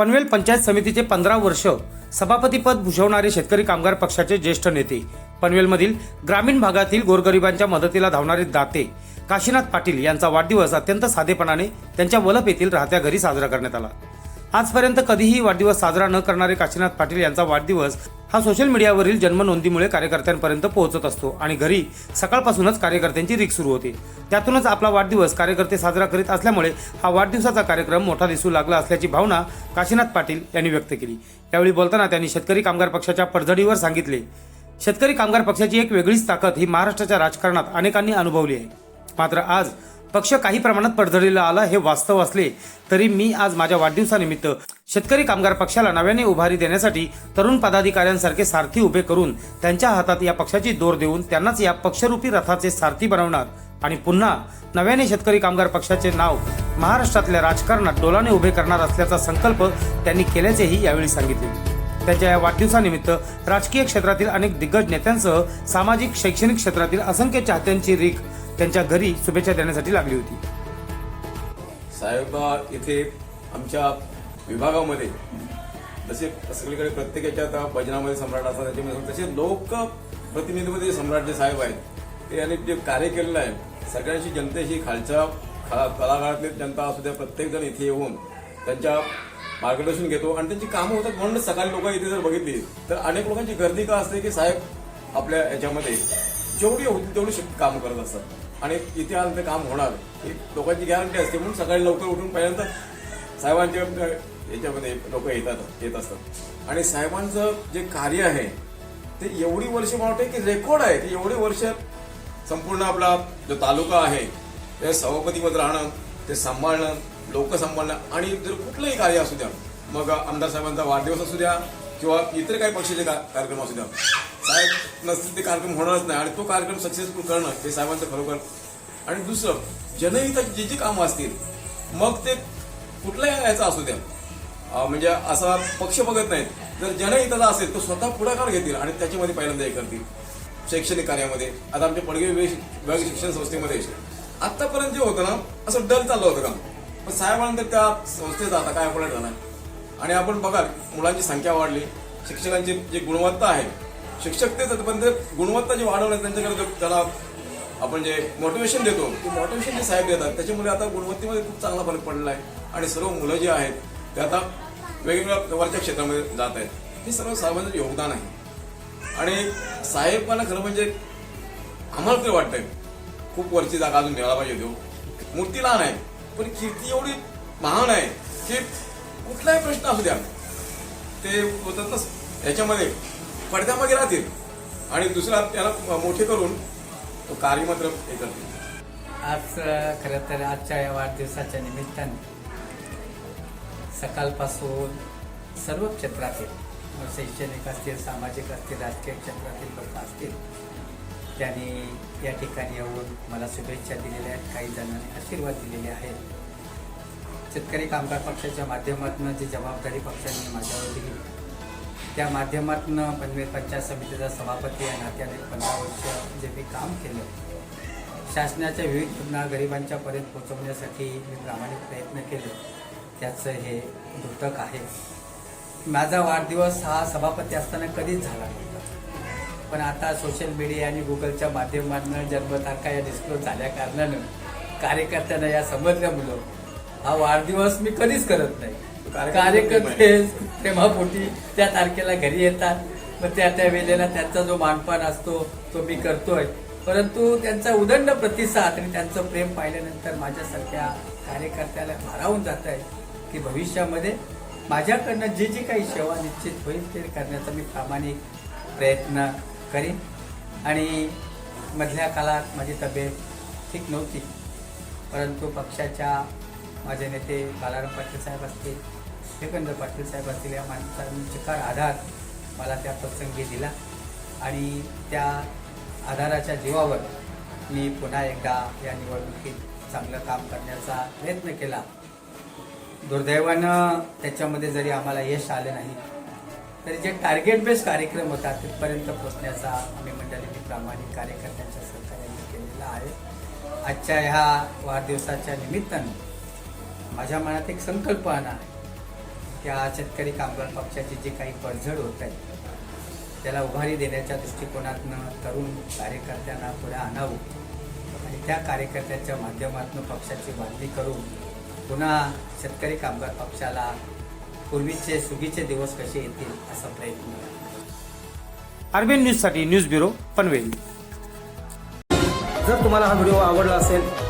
पनवेल पंचायत समितीचे पंधरा वर्ष सभापतीपद भूषवणारे शेतकरी कामगार पक्षाचे ज्येष्ठ नेते. पनवेलमधील ग्रामीण भागातील गोरगरिबांच्या मदतीला धावणारे दाते काशीनाथ पाटील यांचा वाढदिवस अत्यंत साधेपणाने त्यांच्या वलप येथील राहत्या घरी साजरा करण्यात आला. आजपर्यंत कधीही वाढदिवस साजरा न करणारे काशीनाथ पाटील यांचा वाढदिवस हा सोशल मीडियावरील जन्मनोंदीमुळे कार्यकर्त्यांपर्यंत पोहोचत असतो आणि घरी सकाळपासूनच कार्यकर्त्यांची रीक सुरू होते. त्यातूनच आपला वाढदिवस कार्यकर्ते साजरा करीत असल्यामुळे हा वाढदिवसाचा कार्यक्रम मोठा दिसू लागला असल्याची भावना काशीनाथ पाटील यांनी व्यक्त केली. यावेळी बोलताना त्यांनी शेतकरी कामगार पक्षाच्या पडझडीवर सांगितले. शेतकरी कामगार पक्षाची एक वेगळीच ताकद ही महाराष्ट्राच्या राजकारणात अनेकांनी अनुभवली आहे. मात्र आज पक्ष काही प्रमाणात पडझडीला आला हे वास्तव असले तरी मी आज माझ्या वाढदिवसानिमित्त शेतकरी कामगार पक्षाला नव्याने उभारी देण्यासाठी तरुण पदाधिकाऱ्यांसारखे सारथी उभे करून त्यांच्या हातात या पक्षाची दोर देऊन त्यांनाच या पक्षरूपी रथाचे सारथी बनवणार आणि पुन्हा नव्याने शेतकरी कामगार पक्षाचे नाव महाराष्ट्रातल्या राजकारणात डोलाने उभे करणार असल्याचा संकल्प त्यांनी केल्याचेही यावेळी सांगितले. त्यांच्या या वाढदिवसानिमित्त राजकीय क्षेत्रातील अनेक दिग्गज नेत्यांसह सामाजिक शैक्षणिक क्षेत्रातील असंख्य चाहत्यांची रीख त्यांच्या घरी शुभेच्छा देण्यासाठी लागली होती. साहेबा इथे आमच्या विभागामध्ये जसे सगळीकडे प्रत्येकाच्या आता भजनामध्ये सम्राट असतात त्याच्यामध्ये तसे लोक प्रतिनिधीमध्ये सम्राट जे साहेब आहेत ते अनेक जे कार्य केलेलं आहे सगळ्यांशी जनतेशी खालच्या खा तळागाळातली जनता असू द्या प्रत्येकजण इथे येऊन त्यांच्या मार्गदर्शन घेतो आणि त्यांची कामं होतात. म्हणून सकाळी लोक इथे जर बघितली तर अनेक लोकांची गर्दी का असते की साहेब आपल्या याच्यामध्ये जेवढी होती तेवढी काम करत असतात. आणि इथे आलं काम होणार. ही लोकांची गॅरंटी असते. म्हणून सकाळी लवकर उठून पहिल्यांदा साहेबांच्या याच्यामध्ये लोक येतात येत असतात. आणि साहेबांचं जे कार्य आहे ते एवढी वर्ष मला वाटतं की रेकॉर्ड आहे. की एवढी वर्ष संपूर्ण आपला जो तालुका आहे ते सभापतीमध्ये राहणं ते सांभाळणं लोक सांभाळणं आणि जर कुठलंही कार्य असू द्या मग आमदार साहेबांचा वाढदिवस असू द्या किंवा इतर काही पक्षाचे कार्यक्रम असू द्या साहेब नसतील ते कार्यक्रम होणारच नाही. आणि तो कार्यक्रम सक्सेसफुल करणं हे साहेबांचं खरोखर आणि दुसरं जनहिताची जी जी कामं असतील मग ते कुठल्याही याचा असू द्या. म्हणजे असा पक्ष बघत नाहीत. जर जनहिताचा असेल तर स्वतः पुढाकार घेतील आणि त्याच्यामध्ये पहिल्यांदा हे करतील. शैक्षणिक कार्यामध्ये. आता आमच्या पडगे विभाग शिक्षण संस्थेमध्ये. आतापर्यंत जे होतं ना असं डल चाललं होतं काम. पण साहेबांनंतर त्या संस्थेचा आता काय अपडेट झाला? आणि आपण बघाल मुलांची संख्या वाढली. शिक्षकांची जी गुणवत्ता आहे शिक्षक तेच आहेत, पण ते गुणवत्ता जी वाढवण्यात त्यांच्याकडे त्याला आपण जे मोटिवेशन देतो ते मोटिवेशन जे साहेब देतात त्याच्यामुळे आता गुणवत्तेमध्ये खूप चांगला फरक पडला आहे आणि सर्व मुलं जे आहेत ते आता वेगवेगळ्या वरच्या क्षेत्रामध्ये जात आहेत. हे सर्व साहेबांचं योगदान आहे. आणि साहेबांना खरं म्हणजे आम्हाला तरी वाटतंय खूप वरची जागा अजून मिळायला पाहिजे तो हो. मूर्ती लहान आहे पण कीर्ती एवढी महान आहे की कुठलाही प्रश्न असू द्या ते होतात ना याच्यामध्ये पडद्यामागे राहतील. आणि दुसरा त्याला मोठे करून तो कार्य मात्र हे करतील. आज अ, खरं तर आजच्या या वाढदिवसाच्या निमित्ताने सकाळपासून सर्व क्षेत्रातील मग शैक्षणिक असतील सामाजिक असतील राजकीय क्षेत्रातील लोक असतील त्यांनी या ठिकाणी येऊन मला शुभेच्छा दिलेल्या आहेत काही जणांनी आशीर्वाद दिलेले आहेत. शेतकरी कामगार पक्षाच्या माध्यमातून जी जबाबदारी पक्षाने माझ्यावर दिली त्या माध्यमातून पनवेल पंचायत समितीचा सभापती या नात्याने पंधरा वर्ष जे मी काम केलं. शासनाच्या विविध योजना गरिबांच्या पर्यंत पोहोचवण्यासाठी मी प्रामाणिक प्रयत्न केले. त्याचं हे द्योतक आहे. माझा वाढदिवस हा सभापती असताना कधीच झाला नव्हता. पण आता सोशल मीडिया आणि गुगलच्या माध्यमातून जन्मतारखा या डिस्क्लोज झाल्या कारणानं कार्यकर्त्यांना या समजल्यामुळं हा वाढदिवस मी कधीच करत नाही. कार्यकर्ते प्रेमापोटी. त्या तारखेला घरी येतात. मग त्या त्या वेळेला त्यांचा जो मानपान असतो तो मी करतोय. परंतु त्यांचा उदंड प्रतिसाद आणि त्यांचं प्रेम पाहिल्यानंतर माझ्यासारख्या कार्यकर्त्याला भारावून जात आहे की भविष्यामध्ये माझ्याकडनं जी जी काही सेवा निश्चित होईल ते करण्याचा मी प्रामाणिक प्रयत्न करीन. आणि मधल्या काळात माझी तब्येत ठीक नव्हती. परंतु पक्षाच्या माझे नेते बालाराम पाटील साहेब असतील शेखंद्र पाटील साहेब असतील या माणसांनी चिकार आधार मला त्या प्रसंगी दिला. आणि त्या आधाराच्या जीवावर मी पुन्हा एकदा या निवडणुकीत चांगलं काम करण्याचा प्रयत्न केला. दुर्दैवानं त्याच्यामध्ये जरी आम्हाला यश आलं नाही तरी जे टार्गेट बेस्ड कार्यक्रम होता तिथपर्यंत पोचण्याचा आम्ही मंडळींनी प्रामाणिक कार्यकर्त्यांच्या सहकार्याने केलेला आहे. आजच्या ह्या वाढदिवसाच्या निमित्तानं माझ्या मनात एक संकल्पना आहे त्या शेतकरी कामगार पक्षाची जी काही पडझड होत आहे त्याला उभारी देण्याच्या दृष्टिकोनातनं तरुण कार्यकर्त्यांना पुढे आणावं आणि त्या कार्यकर्त्यांच्या माध्यमातून पक्षाची बांधणी करून पुन्हा शेतकरी कामगार पक्षाला पूर्वीचे सुगीचे दिवस कसे येतील असा प्रयत्न. आरबीएन न्यूजसाठी न्यूज ब्युरो पनवेल जर तुम्हाला हा व्हिडिओ आवडला असेल